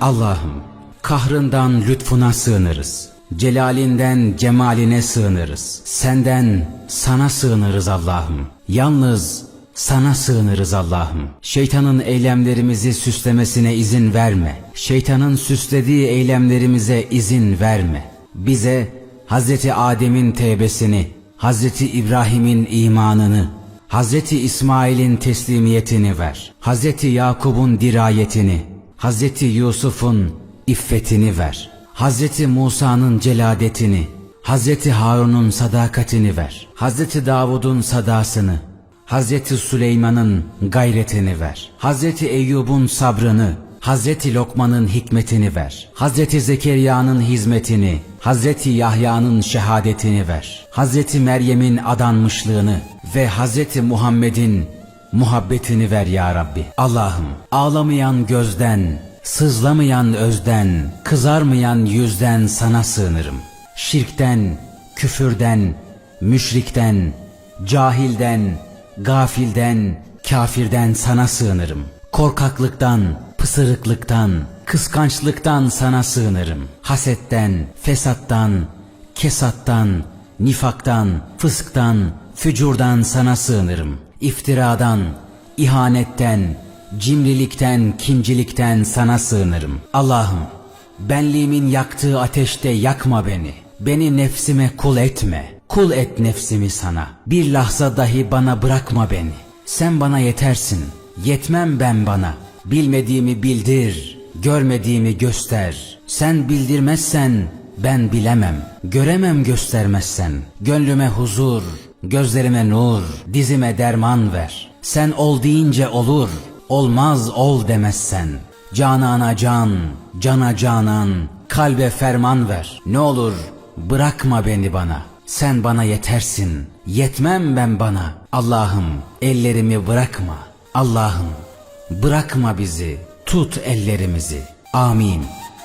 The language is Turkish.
Allah'ım kahrından lütfuna sığınırız. Celalinden cemaline sığınırız. Senden sana sığınırız Allah'ım. Yalnız sana sığınırız Allah'ım. Şeytanın eylemlerimizi süslemesine izin verme. Şeytanın süslediği eylemlerimize izin verme. Bize Hazreti Adem'in tevbesini, Hazreti İbrahim'in imanını, Hazreti İsmail'in teslimiyetini ver. Hazreti Yakub'un dirayetini, Hazreti Yusuf'un iffetini ver. Hazreti Musa'nın celadetini, Hazreti Harun'un sadakatini ver. Hazreti Davud'un sadasını, Hazreti Süleyman'ın gayretini ver. Hazreti Eyyub'un sabrını, Hazreti Lokman'ın hikmetini ver. Hazreti Zekeriya'nın hizmetini, Hazreti Yahya'nın şehadetini ver. Hazreti Meryem'in adanmışlığını ve Hazreti Muhammed'in muhabbetini ver ya Rabbi. Allah'ım ağlamayan gözden, sızlamayan özden, kızarmayan yüzden sana sığınırım. Şirkten, küfürden, müşrikten, cahilden, gafilden, kafirden sana sığınırım. Korkaklıktan, pısırıklıktan, kıskançlıktan sana sığınırım. Hasetten, fesattan, kesattan, nifaktan, fısktan, fücurdan sana sığınırım. İftiradan, ihanetten, cimrilikten, kincilikten sana sığınırım. Allah'ım, benliğimin yaktığı ateşte yakma beni. Beni nefsime kul etme. Kul et nefsimi sana. Bir lahza dahi bana bırakma beni. Sen bana yetersin. Yetmem ben bana. Bilmediğimi bildir. Görmediğimi göster. Sen bildirmezsen ben bilemem. Göremem göstermezsen. Gönlüme huzur, gözlerime nur, dizime derman ver. Sen ol deyince olur. Olmaz ol demezsen. Canana can, cana canan, kalbe ferman ver. Ne olur bırakma beni bana. Sen bana yetersin. Yetmem ben bana. Allah'ım ellerimi bırakma. Allah'ım bırakma bizi. Tut ellerimizi. Amin.